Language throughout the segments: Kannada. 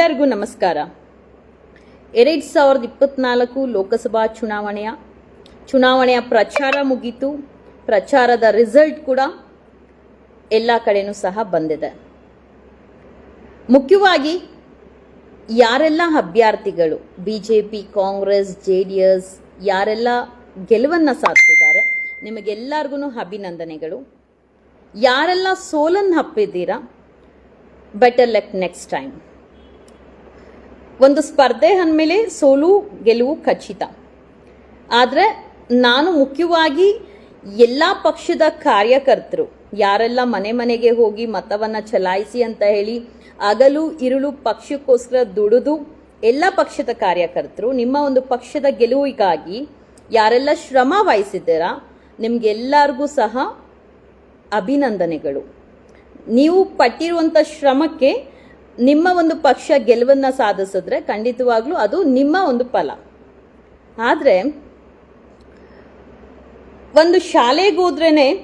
ಎಲ್ಲರಿಗೂ ನಮಸ್ಕಾರ. ಎರಡು ಸಾವಿರದ ಇಪ್ಪತ್ನಾಲ್ಕು ಲೋಕಸಭಾ ಚುನಾವಣೆಯ ಚುನಾವಣೆಯ ಪ್ರಚಾರ ಮುಗೀತು. ಪ್ರಚಾರದ ರಿಸಲ್ಟ್ ಕೂಡ ಎಲ್ಲ ಕಡೆಯೂ ಸಹ ಬಂದಿದೆ. ಮುಖ್ಯವಾಗಿ ಯಾರೆಲ್ಲ ಅಭ್ಯರ್ಥಿಗಳು B J P Congress J D S ಯಾರೆಲ್ಲ ಗೆಲುವನ್ನು ಸಾಧಿಸಿದ್ದಾರೆ, ನಿಮಗೆಲ್ಲರಿಗೂ ಅಭಿನಂದನೆಗಳು. ಯಾರೆಲ್ಲ ಸೋಲನ್ನು ಹಪ್ಪಿದ್ದೀರಾ ಬೆಟರ್ ಲೆಕ್ ನೆಕ್ಸ್ಟ್ ಟೈಮ್ ಒಂದು ಸ್ಪರ್ಧೆ ಅಂದಮೇಲೆ ಸೋಲು, ಗೆಲುವು ಖಚಿತ. ಆದರೆ ನಾನು ಮುಖ್ಯವಾಗಿ ಎಲ್ಲ ಪಕ್ಷದ ಕಾರ್ಯಕರ್ತರು, ಯಾರೆಲ್ಲ ಮನೆ ಮನೆಗೆ ಹೋಗಿ ಮತವನ್ನು ಚಲಾಯಿಸಿ ಅಂತ ಹೇಳಿ, ಅಗಲು, ಇರುಳು ಪಕ್ಷಕ್ಕೋಸ್ಕರ ದುಡಿದು ಎಲ್ಲ ಪಕ್ಷದ ಕಾರ್ಯಕರ್ತರು, ನಿಮ್ಮ ಒಂದು ಪಕ್ಷದ ಗೆಲುವಿಗಾಗಿ ಯಾರೆಲ್ಲ ಶ್ರಮ ವಹಿಸಿದ್ದೀರಾ, ನಿಮ್ಗೆಲ್ಲರಿಗೂ ಸಹ ಅಭಿನಂದನೆಗಳು. ನೀವು ಪಟ್ಟಿರುವಂಥ ಶ್ರಮಕ್ಕೆ ನಿಮ್ಮ ಒಂದು ಪಕ್ಷ ಗೆಲುವನ್ನು ಸಾಧಿಸಿದ್ರೆ ಖಂಡಿತವಾಗ್ಲೂ ಅದು ನಿಮ್ಮ ಒಂದು ಫಲ. ಆದರೆ, ಒಂದು ಶಾಲೆಗೆ ಹೋದ್ರೇ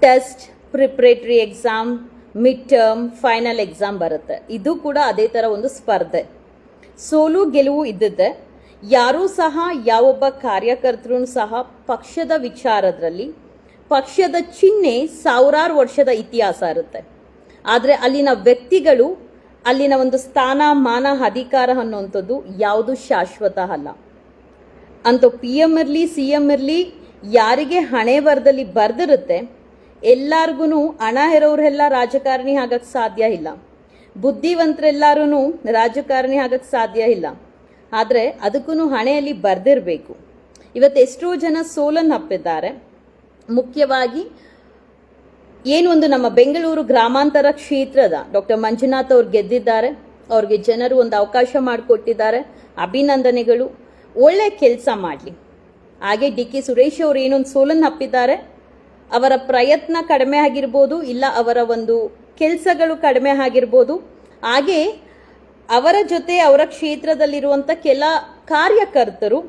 test, preparatory exam mid term final exam ಬರುತ್ತೆ. ಇದು ಕೂಡ ಅದೇ ಥರ ಒಂದು ಸ್ಪರ್ಧೆ. ಸೋಲು, ಗೆಲುವು ಇದ್ದದ್ದೆ. ಯಾರೂ ಸಹ, ಯಾವೊಬ್ಬ ಕಾರ್ಯಕರ್ತರು ಸಹ ಪಕ್ಷದ ವಿಚಾರದಲ್ಲಿ ಪಕ್ಷದ ಚಿಹ್ನೆ ಸಾವಿರಾರು ವರ್ಷದ ಇತಿಹಾಸ ಇರುತ್ತೆ. ಆದರೆ ಅಲ್ಲಿನ ವ್ಯಕ್ತಿಗಳು, ಅಲ್ಲಿನ ಒಂದು ಸ್ಥಾನ, ಮಾನ, ಅಧಿಕಾರ ಅನ್ನುವಂಥದ್ದು ಯಾವುದು ಶಾಶ್ವತ ಅಲ್ಲ. ಅಂತ ಪಿ ಎಂ ಇರಲಿ, ಸಿ ಎಂ ಇರಲಿ, ಯಾರಿಗೆ ಹಣೆ ಬರದಲ್ಲಿ ಬರ್ದಿರುತ್ತೆ ಎಲ್ಲಾರ್ಗು ಹಣ ಇರೋರೆಲ್ಲ ರಾಜಕಾರಣಿ ಆಗಕ್ಕೆ ಸಾಧ್ಯ ಇಲ್ಲ. ಬುದ್ಧಿವಂತರೆಲ್ಲರೂ ರಾಜಕಾರಣಿ ಆಗಕ್ಕೆ ಸಾಧ್ಯ ಇಲ್ಲ. ಆದರೆ ಅದಕ್ಕೂ ಹಣೆಯಲ್ಲಿ ಬರ್ದಿರಬೇಕು. ಇವತ್ತು ಎಷ್ಟೋ ಜನ ಸೋಲನ್ನು ಹಪ್ಪಿದ್ದಾರೆ ಮುಖ್ಯವಾಗಿ ಏನು ಒಂದು ನಮ್ಮ ಬೆಂಗಳೂರು ಗ್ರಾಮಾಂತರ ಕ್ಷೇತ್ರದ ಡಾಕ್ಟರ್ ಮಂಜುನಾಥ್ ಅವ್ರು ಗೆದ್ದಿದ್ದಾರೆ. ಅವ್ರಿಗೆ ಜನರು ಒಂದು ಅವಕಾಶ ಮಾಡಿಕೊಟ್ಟಿದ್ದಾರೆ. ಅಭಿನಂದನೆಗಳು. ಒಳ್ಳೆ ಕೆಲಸ ಮಾಡಲಿ. ಹಾಗೆ ಡಿ ಕೆ ಸುರೇಶ್ ಅವರು ಏನೊಂದು ಸೋಲನ್ನು ಹಪ್ಪಿದ್ದಾರೆ ಅವರ ಪ್ರಯತ್ನ ಕಡಿಮೆ ಆಗಿರ್ಬೋದು, ಇಲ್ಲ ಅವರ ಒಂದು ಕೆಲಸಗಳು ಕಡಿಮೆ ಆಗಿರ್ಬೋದು. ಹಾಗೆ ಅವರ ಜೊತೆ ಅವರ ಕ್ಷೇತ್ರದಲ್ಲಿರುವಂಥ ಕೆಲ ಕಾರ್ಯಕರ್ತರು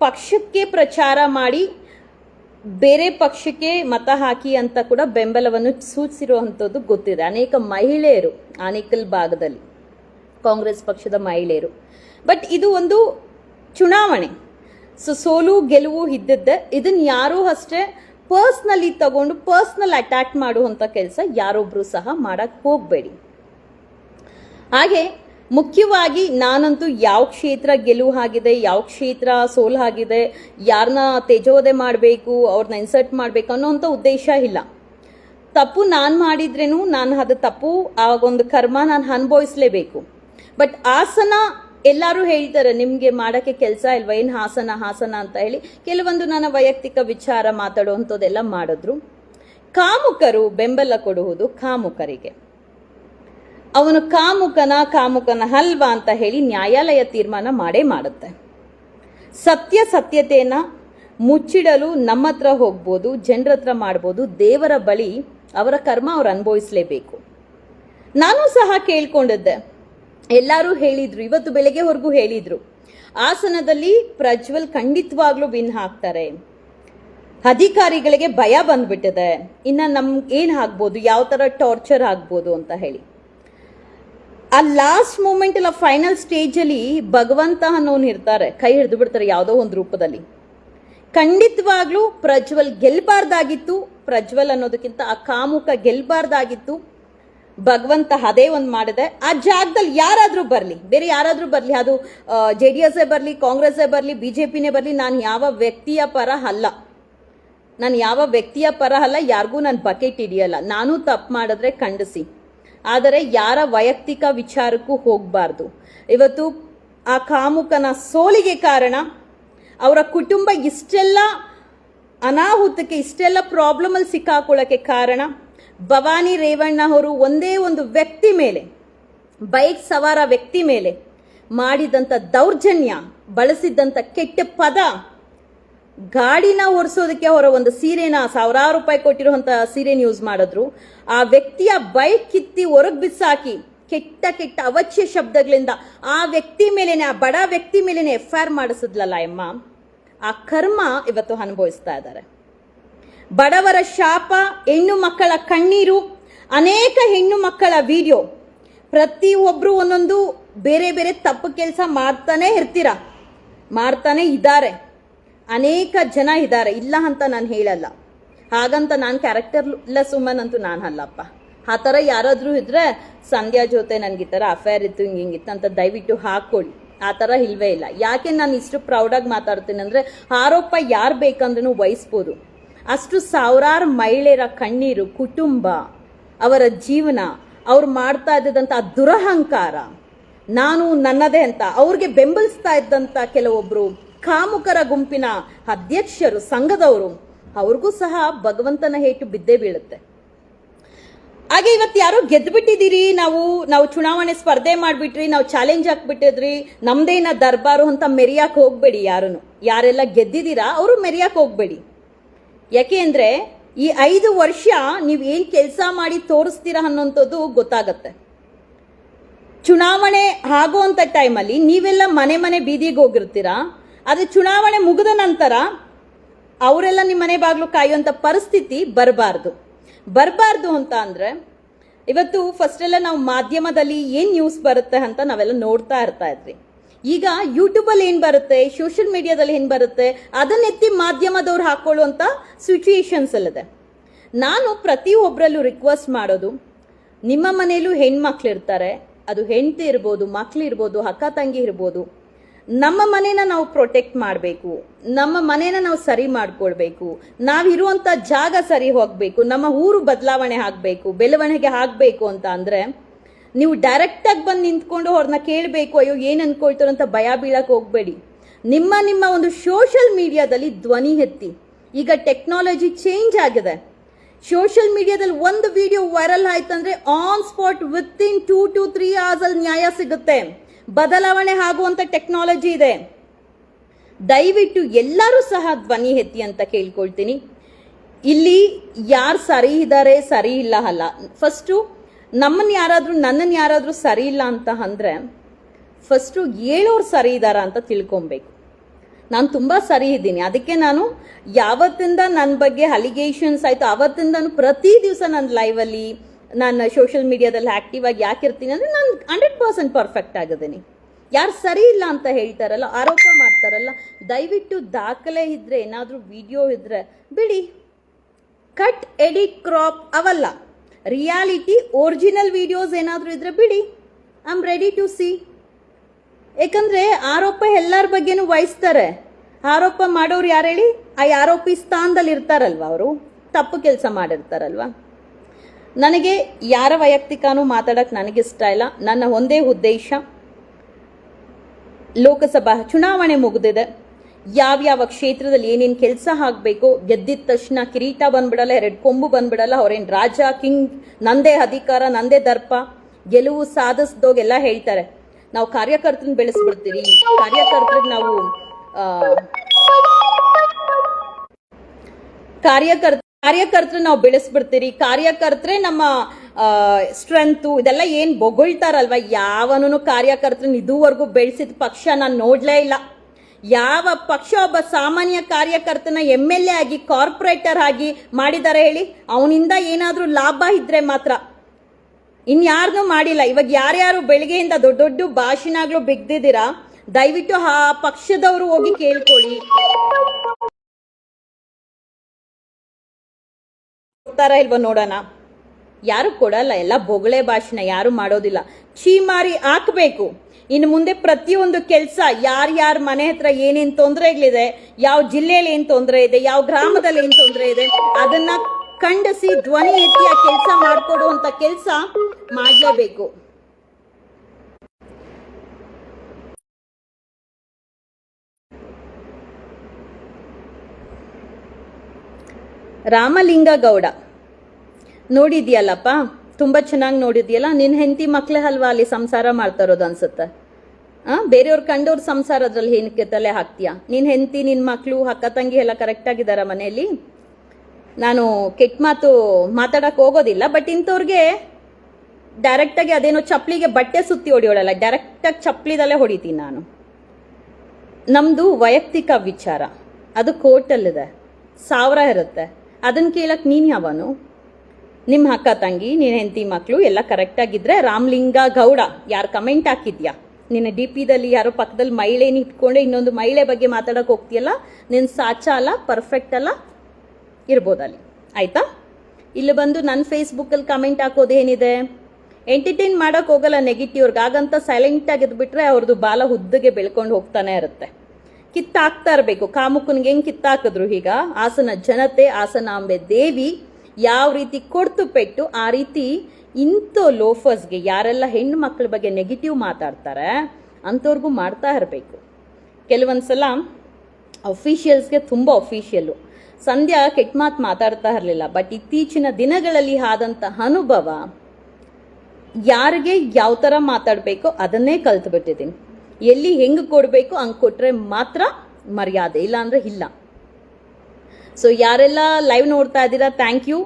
ಪಕ್ಷಕ್ಕೆ ಪ್ರಚಾರ ಮಾಡಿ ಬೇರೆ ಪಕ್ಷಕ್ಕೆ ಮತ ಹಾಕಿ ಅಂತ ಕೂಡ ಬೆಂಬಲವನ್ನು ಸೂಚಿಸಿರುವಂಥದ್ದು ಗೊತ್ತಿದೆ. ಅನೇಕ ಮಹಿಳೆಯರು ಆನೇಕಲ್ ಭಾಗದಲ್ಲಿ, ಕಾಂಗ್ರೆಸ್ ಪಕ್ಷದ ಮಹಿಳೆಯರು. ಬಟ್ ಇದು ಒಂದು ಚುನಾವಣೆ. ಸೊ, ಸೋಲು, ಗೆಲುವು ಇದ್ದದ್ದೆ. ಇದನ್ನ ಯಾರೂ ಅಷ್ಟೇ ಪರ್ಸ್ನಲಿ ತಗೊಂಡು ಪರ್ಸ್ನಲ್ ಅಟ್ಯಾಕ್ ಮಾಡುವಂಥ ಕೆಲಸ ಯಾರೊಬ್ಬರು ಸಹ ಮಾಡಕ್ಕೆ ಹೋಗಬೇಡಿ. ಹಾಗೆ ಮುಖ್ಯವಾಗಿ ನಾನಂತೂ ಯಾವ ಕ್ಷೇತ್ರ ಗೆಲುವು ಆಗಿದೆ, ಯಾವ ಕ್ಷೇತ್ರ ಸೋಲು ಆಗಿದೆ ಯಾರನ್ನ ತೇಜೋವಧೆ ಮಾಡಬೇಕು ಅವ್ರನ್ನ ಇನ್ಸರ್ಟ್ ಮಾಡಬೇಕು ಅನ್ನೋವಂಥ ಉದ್ದೇಶ ಇಲ್ಲ. ತಪ್ಪು ನಾನು ಮಾಡಿದ್ರೇನು ನಾನು ಅದು ತಪ್ಪು, ಆ ಒಂದು ಕರ್ಮ ನಾನು ಅನುಭವಿಸ್ಲೇಬೇಕು. ಬಟ್ ಆಸನ ಎಲ್ಲರೂ ಹೇಳ್ತಾರೆ, ನಿಮಗೆ ಮಾಡೋಕ್ಕೆ ಕೆಲಸ ಇಲ್ವ, ಏನು ಹಾಸನ ಹಾಸನ ಅಂತ ಹೇಳಿ ಕೆಲವೊಂದು ನನ್ನ ವೈಯಕ್ತಿಕ ವಿಚಾರ ಮಾತಾಡುವಂಥದ್ದೆಲ್ಲ ಮಾಡಿದ್ರು. ಕಾಮುಕರು ಬೆಂಬಲ ಕೊಡುವುದು ಕಾಮುಕರಿಗೆ. ಅವನು ಕಾಮುಕನ ಕಾಮುಕನ ಹಲ್ವಾ ಅಂತ ಹೇಳಿ ನ್ಯಾಯಾಲಯ ತೀರ್ಮಾನ ಮಾಡೇ ಮಾಡುತ್ತೆ. ಸತ್ಯ ಸತ್ಯತೆಯನ್ನ ಮುಚ್ಚಿಡಲು ನಮ್ಮ ಹತ್ರ ಹೋಗ್ಬೋದು, ಜನರ ಹತ್ರ ಮಾಡ್ಬೋದು, ದೇವರ ಬಳಿ ಅವರ ಕರ್ಮ ಅವ್ರು ಅನುಭವಿಸಲೇಬೇಕು. ನಾನು ಸಹ ಕೇಳ್ಕೊಂಡಿದ್ದೆ. ಎಲ್ಲರೂ ಹೇಳಿದ್ರು, ಇವತ್ತು ಬೆಳಗ್ಗೆವರೆಗೂ ಹೇಳಿದ್ರು, ಆಸನದಲ್ಲಿ ಪ್ರಜ್ವಲ್ ಖಂಡಿತವಾಗ್ಲೂ ವಿನ್ ಹಾಕ್ತಾರೆ ಅಧಿಕಾರಿಗಳಿಗೆ ಭಯ ಬಂದ್ಬಿಟ್ಟಿದೆ. ಇನ್ನು ನಮ್ಗೆ ಏನು ಆಗ್ಬೋದು, ಯಾವ ಥರ ಟಾರ್ಚರ್ ಆಗ್ಬೋದು ಅಂತ ಹೇಳಿ. ಆ ಲಾಸ್ಟ್ ಮೂಮೆಂಟ್ ಇಲ್ಲ ಫೈನಲ್ ಸ್ಟೇಜಲ್ಲಿ ಭಗವಂತ ಅನ್ನೋನು ಇರ್ತಾರೆ. ಕೈ ಹಿಡಿದು ಬಿಡ್ತಾರೆ ಯಾವುದೋ ಒಂದು ರೂಪದಲ್ಲಿ. ಖಂಡಿತವಾಗ್ಲೂ ಪ್ರಜ್ವಲ್ ಗೆಲ್ಬಾರ್ದಾಗಿತ್ತು. ಪ್ರಜ್ವಲ್ ಅನ್ನೋದಕ್ಕಿಂತ ಆ ಕಾಮುಕ ಗೆಲ್ಬಾರ್ದಾಗಿತ್ತು. ಭಗವಂತ ಅದೇ ಒಂದು ಮಾಡಿದೆ. ಆ ಜಾಗದಲ್ಲಿ ಯಾರಾದರೂ ಬರಲಿ, ಬೇರೆ ಯಾರಾದರೂ ಬರಲಿ, ಅದು ಜೆ ಡಿ ಎಸ್ಸೇ ಬರಲಿ, ಕಾಂಗ್ರೆಸ್ಸೇ ಬರಲಿ, ಬಿ ಜೆ ಪಿನೇ ಬರಲಿ, ನಾನು ಯಾವ ವ್ಯಕ್ತಿಯ ಪರ ಅಲ್ಲ. ನಾನು ಯಾವ ವ್ಯಕ್ತಿಯ ಪರ ಅಲ್ಲ, ಯಾರಿಗೂ ನಾನು ಬಕೆಟ್ ಹಿಡಿಯಲ್ಲ. ನಾನು ತಪ್ಪು ಮಾಡಿದ್ರೆ ಖಂಡಿಸಿ. ಆದರೆ ಯಾರ ವೈಯಕ್ತಿಕ ವಿಚಾರಕ್ಕೂ ಹೋಗಬಾರ್ದು. ಇವತ್ತು ಆ ಕಾಮುಕನ ಸೋಲಿಗೆ ಕಾರಣ ಅವರ ಕುಟುಂಬ ಇಷ್ಟೆಲ್ಲ ಅನಾಹುತಕ್ಕೆ, ಇಷ್ಟೆಲ್ಲ ಪ್ರಾಬ್ಲಮಲ್ಲಿ ಸಿಕ್ಕಾಕೊಳ್ಳೋಕ್ಕೆ ಕಾರಣ ಭವಾನಿ ರೇವಣ್ಣ ಅವರು ಒಂದೇ ಒಂದು ವ್ಯಕ್ತಿ ಮೇಲೆ, ಬೈಕ್ ಸವಾರ ವ್ಯಕ್ತಿ ಮೇಲೆ ಮಾಡಿದಂಥ ದೌರ್ಜನ್ಯ ಬಳಸಿದ್ದಂಥ ಕೆಟ್ಟ ಪದ ಗಾಡಿನ ಒರೆಸೋದಕ್ಕೆ ಅವರ ಒಂದು ಸೀರೆನ ಸಾವಿರಾರು ರೂಪಾಯಿ ಕೊಟ್ಟಿರುವಂಥ ಸೀರೆನ ಯೂಸ್ ಮಾಡಿದ್ರು. ಆ ವ್ಯಕ್ತಿಯ ಬೈಕ್ ಕಿತ್ತಿ ಹೊರಗೆ ಬಿಸಾಕಿ ಕೆಟ್ಟ ಕೆಟ್ಟ ಅವಚ್ಯ ಶಬ್ದಗಳಿಂದ ಆ ವ್ಯಕ್ತಿ ಮೇಲೇನೆ, ಆ ಬಡ ವ್ಯಕ್ತಿ ಮೇಲೇನೆ ಎಫ್ ಐ ಆರ್ ಮಾಡಿಸಿದ್ಲಲ್ಲ ಎಮ್ಮ ಆ ಕರ್ಮ ಇವತ್ತು ಅನುಭವಿಸ್ತಾ ಇದ್ದಾರೆ. ಬಡವರ ಶಾಪ, ಹೆಣ್ಣು ಮಕ್ಕಳ ಕಣ್ಣೀರು, ಅನೇಕ ಹೆಣ್ಣು ಮಕ್ಕಳ ವಿಡಿಯೋ ಪ್ರತಿ ಒಬ್ರು ಒಂದೊಂದು ಬೇರೆ ಬೇರೆ ತಪ್ಪು ಕೆಲಸ ಮಾಡ್ತಾನೆ ಇರ್ತೀರ? ಮಾಡ್ತಾನೆ ಇದ್ದಾರೆ. ಅನೇಕ ಜನ ಇದ್ದಾರೆ. ಇಲ್ಲ ಅಂತ ನಾನು ಹೇಳಲ್ಲ. ಹಾಗಂತ ನಾನು ಕ್ಯಾರೆಕ್ಟರ್ಲೆಸ್ ಇಲ್ಲ ಅಂತೂ ನಾನು ಅಲ್ಲಪ್ಪ. ಆ ಥರ ಯಾರಾದರೂ ಇದ್ದರೆ ಸಂಧ್ಯಾ ಜೊತೆ ನನಗೆ ಈ ಥರ ಅಫೇರ್ ಇತ್ತು, ಹಿಂಗೆ ಹಿಂಗಿತ್ತು ಅಂತ ದಯವಿಟ್ಟು ಹಾಕೊಳ್ಳಿ. ಆ ಥರ ಇಲ್ವೇ ಇಲ್ಲ. ಯಾಕೆ ನಾನು ಇಷ್ಟು ಪ್ರೌಡಾಗಿ ಮಾತಾಡ್ತೀನಿ ಅಂದರೆ ಆರೋಪ ಯಾರು ಬೇಕಂದ್ರೂ ವಹಿಸ್ಬೋದು. ಅಷ್ಟು ಸಾವಿರಾರು ಮಹಿಳೆಯರ ಕಣ್ಣೀರು, ಕುಟುಂಬ, ಅವರ ಜೀವನ, ಅವ್ರು ಮಾಡ್ತಾ ಇದ್ದಂಥ ದುರಹಂಕಾರ. ನಾನು ನನ್ನದೇ ಅಂತ. ಅವ್ರಿಗೆ ಬೆಂಬಲಿಸ್ತಾ ಇದ್ದಂಥ ಕೆಲವೊಬ್ರು ಕಾಮುಕರ ಗುಂಪಿನ ಅಧ್ಯಕ್ಷರು, ಸಂಘದವರು, ಅವ್ರಿಗೂ ಸಹ ಭಗವಂತನ ಹೇಟು ಬಿದ್ದೇ ಬೀಳುತ್ತೆ. ಹಾಗೆ ಇವತ್ತು ಯಾರೋ ಗೆದ್ಬಿಟ್ಟಿದ್ದೀರಿ, ನಾವು ನಾವು ಚುನಾವಣೆ ಸ್ಪರ್ಧೆ ಮಾಡಿಬಿಟ್ರಿ, ನಾವು ಚಾಲೆಂಜ್ ಹಾಕ್ಬಿಟ್ಟಿದ್ರಿ ನಮ್ದೇನ ದರ್ಬಾರು ಅಂತ ಮೆರಿಯಕ್ಕೆ ಹೋಗ್ಬೇಡಿ ಯಾರನ್ನು ಯಾರೆಲ್ಲ ಗೆದ್ದಿದ್ದೀರಾ, ಅವರು ಮೆರಿಯಕ್ಕೆ ಹೋಗ್ಬೇಡಿ. ಯಾಕೆ ಅಂದರೆ, ಈ ಐದು ವರ್ಷ ನೀವು ಏನು ಕೆಲಸ ಮಾಡಿ ತೋರಿಸ್ತೀರಾ ಅನ್ನೋಂಥದ್ದು ಗೊತ್ತಾಗತ್ತೆ. ಚುನಾವಣೆ ಆಗುವಂಥ ಟೈಮಲ್ಲಿ ನೀವೆಲ್ಲ ಮನೆ ಮನೆ ಬೀದಿಗೆ ಹೋಗಿರ್ತೀರಾ ಆದರೆ ಚುನಾವಣೆ ಮುಗಿದ ನಂತರ ಅವರೆಲ್ಲ ನಿಮ್ಮ ಮನೆ ಬಾಗಿಲು ಕಾಯುವಂಥ ಪರಿಸ್ಥಿತಿ ಬರಬಾರ್ದು. ಬರಬಾರ್ದು ಅಂತ ಅಂದರೆ ಇವತ್ತು ಫಸ್ಟ್ ಎಲ್ಲ ನಾವು ಮಾಧ್ಯಮದಲ್ಲಿ ಏನು ನ್ಯೂಸ್ ಬರುತ್ತೆ ಅಂತ ನಾವೆಲ್ಲ ನೋಡ್ತಾ ಇರ್ತಾ ಇದ್ವಿ. ಈಗ ಯೂಟ್ಯೂಬಲ್ಲಿ ಏನು ಬರುತ್ತೆ ಸೋಷಿಯಲ್ ಮೀಡಿಯಾದಲ್ಲಿ ಏನು ಬರುತ್ತೆ ಅದನ್ನೆತ್ತಿ ಮಾಧ್ಯಮದವ್ರು ಹಾಕೊಳ್ಳುವಂಥ ಸಿಚುಯೇಷನ್ಸ್ ಅಲ್ಲಿದೆ ನಾನು ಪ್ರತಿಯೊಬ್ಬರಲ್ಲೂ ರಿಕ್ವೆಸ್ಟ್ ಮಾಡೋದು, ನಿಮ್ಮ ಮನೆಯಲ್ಲೂ ಹೆಣ್ಮಕ್ಳಿರ್ತಾರೆ ಅದು ಹೆಂಡತಿ ಇರ್ಬೋದು, ಮಕ್ಳು ಇರ್ಬೋದು, ಅಕ್ಕ ತಂಗಿ ಇರ್ಬೋದು ನಮ್ಮ ಮನೇನ ನಾವು ಪ್ರೊಟೆಕ್ಟ್ ಮಾಡಬೇಕು. ನಮ್ಮ ಮನೇನ ನಾವು ಸರಿ ಮಾಡ್ಕೊಳ್ಬೇಕು. ನಾವಿರುವಂಥ ಜಾಗ ಸರಿ ಹೋಗಬೇಕು. ನಮ್ಮ ಊರು ಬದಲಾವಣೆ ಆಗಬೇಕು, ಬೆಳವಣಿಗೆ ಆಗಬೇಕು ಅಂತ ಅಂದರೆ ನೀವು ಡೈರೆಕ್ಟಾಗಿ ಬಂದು ನಿಂತ್ಕೊಂಡು ಅವ್ರನ್ನ ಕೇಳಬೇಕು, ಅಯ್ಯೋ, ಏನು ಅನ್ಕೊಳ್ತಾರೋ ಅಂತ ಭಯ ಬೀಳಕ್ಕೆ ಹೋಗಬೇಡಿ. ನಿಮ್ಮ ನಿಮ್ಮ ಒಂದು ಸೋಷಲ್ ಮೀಡಿಯಾದಲ್ಲಿ ಧ್ವನಿ ಎತ್ತಿ. ಈಗ ಟೆಕ್ನಾಲಜಿ ಚೇಂಜ್ ಆಗಿದೆ. ಸೋಷಿಯಲ್ ಮೀಡಿಯಾದಲ್ಲಿ ಒಂದು ವಿಡಿಯೋ ವೈರಲ್ ಆಯ್ತಂದ್ರೆ on spot within two to three hours ಅಲ್ಲಿ ನ್ಯಾಯ ಸಿಗುತ್ತೆ. ಬದಲಾವಣೆ ಆಗುವಂತ ಟೆಕ್ನಾಲಜಿ ಇದೆ. ದಯವಿಟ್ಟು ಎಲ್ಲರೂ ಸಹ ಧ್ವನಿ ಎತ್ತಿ ಅಂತ ಕೇಳ್ಕೊಳ್ತೀನಿ. ಇಲ್ಲಿ ಯಾರು ಸರಿ ಇದ್ದಾರೆ ಸರಿ ಇಲ್ಲ ಅಲ್ಲ. ಫಸ್ಟು ನಮ್ಮನ್ನು ಯಾರಾದರೂ ನನ್ನನ್ನು ಯಾರಾದರೂ ಸರಿ ಇಲ್ಲ ಅಂತ ಅಂದರೆ ಫಸ್ಟು ಏಳೋರು ಸರಿ ಇದ್ದಾರಾ ಅಂತ ತಿಳ್ಕೊಬೇಕು. ನಾನು ತುಂಬ ಸರಿ ಇದ್ದೀನಿ. ಅದಕ್ಕೆ ನಾನು ಯಾವತ್ತಿಂದ ನನ್ನ ಬಗ್ಗೆ ಅಲಿಗೇಷನ್ಸ್ ಆಯಿತು ಅವತ್ತಿಂದ ಪ್ರತಿ ದಿವಸ ನನ್ನ ಲೈವಲ್ಲಿ ನಾನು ಸೋಷಿಯಲ್ ಮೀಡಿಯಾದಲ್ಲಿ ಆ್ಯಕ್ಟಿವ್ ಆಗಿ ಯಾಕೆ ಇರ್ತೀನಿ ಅಂದರೆ ನಾನು ಹಂಡ್ರೆಡ್ ಪರ್ಸೆಂಟ್ ಪರ್ಫೆಕ್ಟ್ ಆಗಿದ್ದೀನಿ. ಯಾರು ಸರಿ ಇಲ್ಲ ಅಂತ ಹೇಳ್ತಾರಲ್ಲ, ಆರೋಪ ಮಾಡ್ತಾರಲ್ಲ, ದಯವಿಟ್ಟು ದಾಖಲೆ ಇದ್ದರೆ ಏನಾದರೂ ವಿಡಿಯೋ ಇದ್ದರೆ ಬಿಡಿ. ಕಟ್ ಎಡಿಟ್ ಕ್ರಾಪ್ ಅವಲ್ಲ. ರಿಯಾಲಿಟಿ ಒರಿಜಿನಲ್ ವಿಡಿಯೋಸ್ ಏನಾದರೂ ಇದ್ದರೆ ಬಿಡಿ. I am ready to see ಯಾಕಂದ್ರೆ ಆರೋಪ ಎಲ್ಲರ ಬಗ್ಗೆನೂ ವಹಿಸ್ತಾರೆ. ಆರೋಪ ಮಾಡೋರು ಯಾರು ಹೇಳಿ? ಆ ಆರೋಪಿ ಸ್ಥಾನದಲ್ಲಿ ಇರ್ತಾರಲ್ವ ಅವರು? ತಪ್ಪು ಕೆಲಸ ಮಾಡಿರ್ತಾರಲ್ವ? ನನಗೆ ಯಾರ ವೈಯಕ್ತಿಕನೂ ಮಾತಾಡಕ್ಕೆ ನನಗಿಷ್ಟ ಇಲ್ಲ. ನನ್ನ ಒಂದೇ ಉದ್ದೇಶ ಲೋಕಸಭಾ ಚುನಾವಣೆ ಮುಗಿದಿದೆ. ಯಾವ್ಯಾವ ಕ್ಷೇತ್ರದಲ್ಲಿ ಏನೇನು ಕೆಲಸ ಆಗಬೇಕು ಗೆದ್ದಿದ ತಕ್ಷಣ ಕಿರೀಟ ಬಂದ್ಬಿಡಲ್ಲ, ಎರಡು ಕೊಂಬು ಬಂದ್ಬಿಡಲ್ಲ, ಅವ್ರೇನು ರಾಜ, ಕಿಂಗ್, ನಂದೇ ಅಧಿಕಾರ, ನಂದೇ ದರ್ಪ, ಗೆಲುವು ಸಾಧಿಸ್ದೋಗೆಲ್ಲ ಹೇಳ್ತಾರೆ. ನಾವು ಕಾರ್ಯಕರ್ತರನ್ನ ಬೆಳೆಸ್ಬಿಡ್ತೀವಿ. ಕಾರ್ಯಕರ್ತರಿಗೆ ನಾವು ಕಾರ್ಯಕರ್ತ ಕಾರ್ಯಕರ್ತರು ನಾವು ಬೆಳೆಸ್ಬಿಡ್ತೀರಿ, ಕಾರ್ಯಕರ್ತರೆ ನಮ್ಮ ಸ್ಟ್ರೆಂತು ಇದೆಲ್ಲ ಏನು ಬೊಗಳ್ತಾರಲ್ವ? ಯಾವನೂ ಕಾರ್ಯಕರ್ತರನ್ನ ಇದುವರೆಗೂ ಬೆಳೆಸಿದ ಪಕ್ಷ ನಾನು ನೋಡಲೇ ಇಲ್ಲ. ಯಾವ ಪಕ್ಷ ಒಬ್ಬ ಸಾಮಾನ್ಯ ಕಾರ್ಯಕರ್ತನ ಎಂ ಎಲ್ ಎ ಆಗಿ ಕಾರ್ಪೊರೇಟರ್ ಆಗಿ ಮಾಡಿದ್ದಾರೆ ಹೇಳಿ, ಅವನಿಂದ ಏನಾದರೂ ಲಾಭ ಇದ್ರೆ ಮಾತ್ರ. ಇನ್ಯಾರನ್ನೂ ಮಾಡಿಲ್ಲ. ಇವಾಗ ಯಾರ್ಯಾರು ಬೆಳಿಗ್ಗೆಯಿಂದ ದೊಡ್ಡ ದೊಡ್ಡ ಭಾಷಣಗಳು ಬಿಗ್ದಿದ್ದೀರಾ, ದಯವಿಟ್ಟು ಆ ಪಕ್ಷದವರು ಹೋಗಿ ಕೇಳ್ಕೊಳ್ಳಿ. ಕೊಡ್ತಾರ ಇಲ್ವ ನೋಡೋಣ? ಯಾರು ಕೊಡಲ್ಲ ಎಲ್ಲ ಬೊಗಳೆ ಭಾಷಣ, ಯಾರು ಮಾಡೋದಿಲ್ಲ. ಛೀಮಾರಿ ಹಾಕಬೇಕು. ಇನ್ನು ಮುಂದೆ ಪ್ರತಿಯೊಂದು ಕೆಲಸ ಯಾರ್ಯಾರ ಮನೆ ಹತ್ರ ಏನೇನು ತೊಂದರೆಗಳಿದೆ, ಯಾವ ಜಿಲ್ಲೆಯಲ್ಲಿ ಏನು ತೊಂದರೆ ಇದೆ, ಯಾವ ಗ್ರಾಮದಲ್ಲಿ ಏನು ತೊಂದರೆ ಇದೆ, ಅದನ್ನ ಖಂಡಿಸಿ ಧ್ವನಿ ಎತ್ತಿ ಆ ಕೆಲಸ ಮಾಡಿಕೊಡುವಂಥ ಕೆಲಸ ಮಾಡಲೇಬೇಕು. ರಾಮಲಿಂಗ ಗೌಡ ನೋಡಿದ್ಯಲ್ಲಪ್ಪ? ತುಂಬ ಚೆನ್ನಾಗಿ ನೋಡಿದ್ಯಲ್ಲ? ನಿನ್ನ ಹೆಂಡತಿ ಮಕ್ಕಳೇ ಅಲ್ವಾ ಅಲ್ಲಿ ಸಂಸಾರ ಮಾಡ್ತಾ ಇರೋದು ಅನ್ಸುತ್ತೆ? ಹಾಂ ಬೇರೆಯವ್ರು ಕಂಡವ್ರ ಸಂಸಾರ ಅದ್ರಲ್ಲಿ ಏನಕ್ಕೆ ತಲೆ ಹಾಕ್ತೀಯಾ? ನಿನ್ನ ಹೆಂಡತಿ ನಿನ್ನ ಮಕ್ಕಳು ಅಕ್ಕ ತಂಗಿ ಎಲ್ಲ ಕರೆಕ್ಟಾಗಿದ್ದಾರ ಮನೆಯಲ್ಲಿ? ನಾನು ಕೆಟ್ಟ ಮಾತು ಮಾತಾಡಕ್ಕೆ ಹೋಗೋದಿಲ್ಲ ಬಟ್ ಇಂಥವ್ರಿಗೆ ಡೈರೆಕ್ಟಾಗಿ ಅದೇನೋ ಚಪ್ಪಲಿಗೆ ಬಟ್ಟೆ ಸುತ್ತಿ ಹೊಡಿಯೋಳಲ್ಲ ಡೈರೆಕ್ಟಾಗಿ ಚಪ್ಪಲಿದಲ್ಲೇ ಹೊಡಿತೀನಿ ನಾನು. ನಮ್ಮದು ವೈಯಕ್ತಿಕ ವಿಚಾರ. ಅದು ಕೋರ್ಟಲ್ಲಿದೆ ಸಾವಿರ ಇರುತ್ತೆ. ಅದನ್ನು ಕೇಳಕ್ಕೆ ನೀನು ಯಾವನು? ನಿಮ್ಮ ಅಕ್ಕ, ತಂಗಿ ನಿನ್ನ ಹೆಂಡತಿ ಮಕ್ಕಳು ಎಲ್ಲ ಕರೆಕ್ಟಾಗಿದ್ದರೆ ರಾಮಲಿಂಗ ಗೌಡ, ಯಾರು ಕಮೆಂಟ್ ಹಾಕಿದ್ಯಾ? ನಿನ್ನ ಡಿ ಪಿದಲ್ಲಿ ಯಾರೋ ಪಕ್ಕದಲ್ಲಿ ಮಹಿಳೆನ ಇಟ್ಕೊಂಡೆ, ಇನ್ನೊಂದು ಮಹಿಳೆ ಬಗ್ಗೆ ಮಾತಾಡೋಕೆ ಹೋಗ್ತೀಯಲ್ಲ ನಿನ್ನ ಸಾಚ ಅಲ್ಲ ಪರ್ಫೆಕ್ಟ್ ಅಲ್ಲ ಇರ್ಬೋದಲ್ಲಿ ಆಯ್ತಾ? ಇಲ್ಲಿ ಬಂದು ನನ್ನ ಫೇಸ್ಬುಕ್ಕಲ್ಲಿ ಕಮೆಂಟ್ ಹಾಕೋದು ಏನಿದೆ? ಎಂಟರ್ಟೈನ್ ಮಾಡೋಕೆ ಹೋಗಲ್ಲ ನೆಗೆಟಿವ್ರಿಗೆ ಹಾಗಂತ ಸೈಲೆಂಟಾಗಿ ಇದ್ಬಿಟ್ರೆ ಅವ್ರದ್ದು ಬಾಲ ಉದ್ದಗೆ ಬೆಳ್ಕೊಂಡು ಹೋಗ್ತಾನೆ ಇರುತ್ತೆ. ಕಿತ್ತಾಕ್ತಾ ಇರಬೇಕು. ಕಾಮುಕನಿಗೆ ಹೆಂಗೆ ಕಿತ್ತಾಕಿದ್ರು ಈಗ? ಹಾಸನ ಜನತೆ ಹಾಸನಾಂಬೆ ದೇವಿ ಯಾವ ರೀತಿ ಕೊಡ್ತು ಪೆಟ್ಟು, ಆ ರೀತಿ ಇಂಥ ಲೋಫರ್ಸ್ಗೆ ಯಾರೆಲ್ಲ ಹೆಣ್ಣು ಮಕ್ಕಳ ಬಗ್ಗೆ ನೆಗೆಟಿವ್ ಮಾತಾಡ್ತಾರೆ, ಅಂಥವ್ರಿಗೂ ಮಾಡ್ತಾ ಇರಬೇಕು. ಕೆಲವೊಂದ್ಸಲ ಅಫಿಷಿಯಲ್ಸ್ಗೆ ತುಂಬ ಅಫಿಷಿಯಲ್ಲು ಸಂಧ್ಯಾ ಕೆಟ್ಟ ಮಾತು ಮಾತಾಡ್ತಾ ಇರಲಿಲ್ಲ ಬಟ್ ಇತ್ತೀಚಿನ ದಿನಗಳಲ್ಲಿ ಆದಂಥ ಅನುಭವ ಯಾರಿಗೆ ಯಾವ ಥರ ಮಾತಾಡಬೇಕೋ ಅದನ್ನೇ ಕಲ್ತು ಬಿಟ್ಟಿದ್ದೀನಿ ಎಲ್ಲಿ ಹೆಂಗೆ ಕೊಡಬೇಕು ಹಂಗೆ ಕೊಟ್ಟರೆ ಮಾತ್ರ ಮರ್ಯಾದೆ ಇಲ್ಲ ಅಂದರೆ ಇಲ್ಲ. ಸೊ ಯಾರೆಲ್ಲ ಲೈವ್ ನೋಡ್ತಾ ಇದ್ದೀರಾ ಥ್ಯಾಂಕ್ ಯು